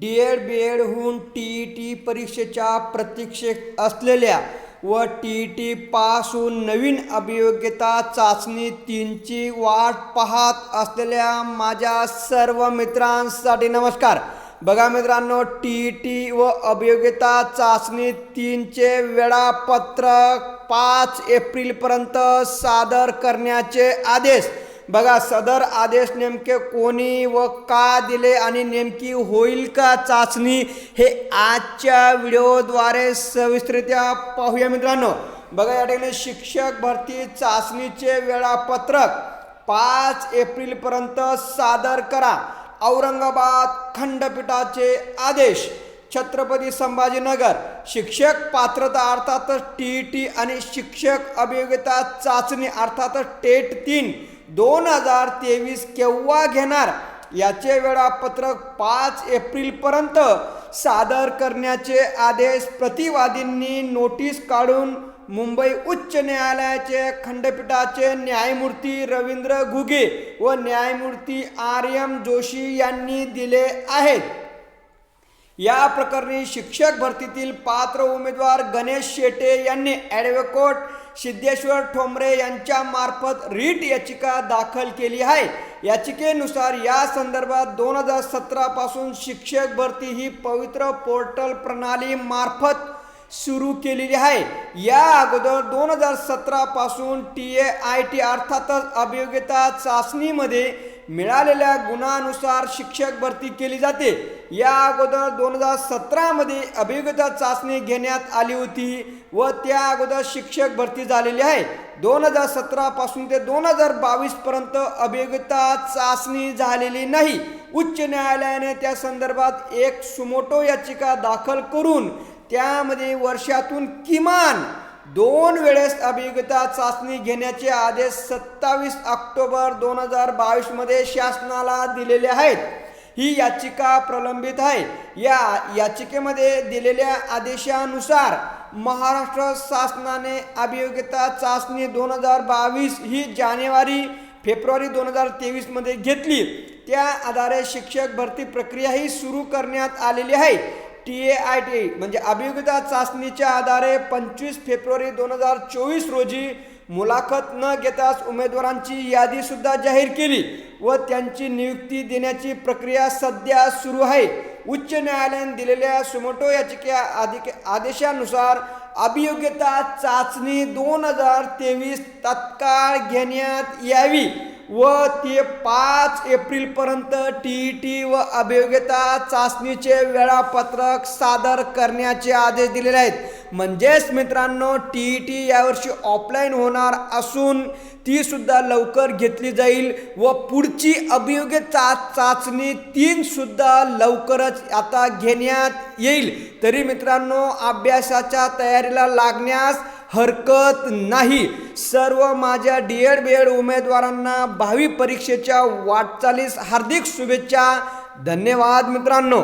D Ed B एडहून T E T परीक्षेच्या प्रतीक्षेत असलेल्या व टी ई टी पासून नवीन अभियोग्यता चाचणी तीनची वाट पाहत असलेल्या माझ्या सर्व मित्रांसाठी नमस्कार. बघा मित्रांनो टी ई टी व अभियोग्यता चाचणी तीनचे वेळापत्रक पाच एप्रिलपर्यंत सादर करण्याचे आदेश बघा सदर आदेश नेमके कोणी व का दिले आणि नेमकी होईल का चाचणी हे आजच्या व्हिडिओद्वारे सविस्तरित्या पाहूया मित्रांनो. बघा या ठिकाणी शिक्षक भरती चाचणीचे वेळापत्रक पाच एप्रिलपर्यंत सादर करा. औरंगाबाद खंडपीठाचे आदेश छत्रपती संभाजीनगर. शिक्षक पात्रता अर्थातच टी ई टी आणि शिक्षक अभियोग्यता चाचणी अर्थातच टेट तीन. दोन हजार तेवीस केव्हा घेणार? याचे वेळापत्रक पाच एप्रिलपर्यंत सादर करण्याचे आदेश प्रतिवादींनी नोटीस काढून मुंबई उच्च न्यायालयाचे खंडपीठाचे न्यायमूर्ती रवींद्र घुगे व न्यायमूर्ती आर एम जोशी यांनी दिले आहेत. या प्रकरणी शिक्षक भरतीतील पात्र उमेदवार गणेश शेटे यांनी ॲडव्होकेट सिद्धेश्वर ठोंबरे यांच्या मार्फत रीट याचिका दाखल केली आहे. याचिकेनुसार या संदर्भात दोन हजार सतरापासून शिक्षक भरती ही पवित्र पोर्टल प्रणाली मार्फत सुरू केलेली आहे. या अगोदर दोन हजार सतरापासून टी ए आय टी अर्थातच अभियोग्यता चाचणीमध्ये मिळालेल्या गुणानुसार शिक्षक भरती केली जाते. या अगोदर दोन हजार सतरामध्ये अभिगता चाचणी घेण्यात आली होती व त्या अगोदर शिक्षक भरती झालेली आहे. दोन हजार सतरापासून ते दोन हजार बावीसपर्यंत अभिगता चाचणी झालेली नाही. उच्च न्यायालयाने त्या संदर्भात एक सुमोटो याचिका दाखल करून त्यामध्ये वर्षातून किमान दोन वेळेस अभियोग्यता चाचणी घेण्याचे आदेश सत्तावीस ऑक्टोबर दोन हजार बावीसमध्ये शासनाला दिलेले आहेत. ही याचिका प्रलंबित आहे. या याचिकेमध्ये दिलेल्या आदेशानुसार महाराष्ट्र शासनाने अभियोग्यता चाचणी दोन हजार बावीस ही जानेवारी फेब्रुवारी दोन हजार तेवीसमध्ये घेतली. त्या आधारे शिक्षक भरती प्रक्रियाही सुरू करण्यात आलेली आहे. टी ए आय टी म्हणजे अभियोग्यता चाचणीच्या आधारे पंचवीस फेब्रुवारी दोन हजार चोवीस रोजी मुलाखत न घेताच उमेदवारांची यादीसुद्धा जाहीर केली व त्यांची नियुक्ती देण्याची प्रक्रिया सध्या सुरू आहे. उच्च न्यायालयाने दिलेल्या सुमोटो याचिके आदि आदेशानुसार अभियोग्यता चाचणी दोन हजार तेवीस तत्काळ घेण्यात यावी. व ते पाच एप्रिलपर्यंत टी ई टी व अभियोग्यता चाचणीचे वेळापत्रक सादर करण्याचे आदेश दिलेले आहेत. म्हणजेच मित्रांनो टी ई टी यावर्षी ऑफलाईन होणार असून तीसुद्धा लवकर घेतली जाईल व पुढची अभियोग्यता चाचणी तीनसुद्धा लवकरच आता घेण्यात येईल. तरी मित्रांनो अभ्यासाच्या तयारीला लागण्यास हरकत नाही. सर्व माझ्या डी एड बी एड उमेदवारांना भावी परीक्षेच्या वाटचालीस हार्दिक शुभेच्छा. धन्यवाद मित्रांनो.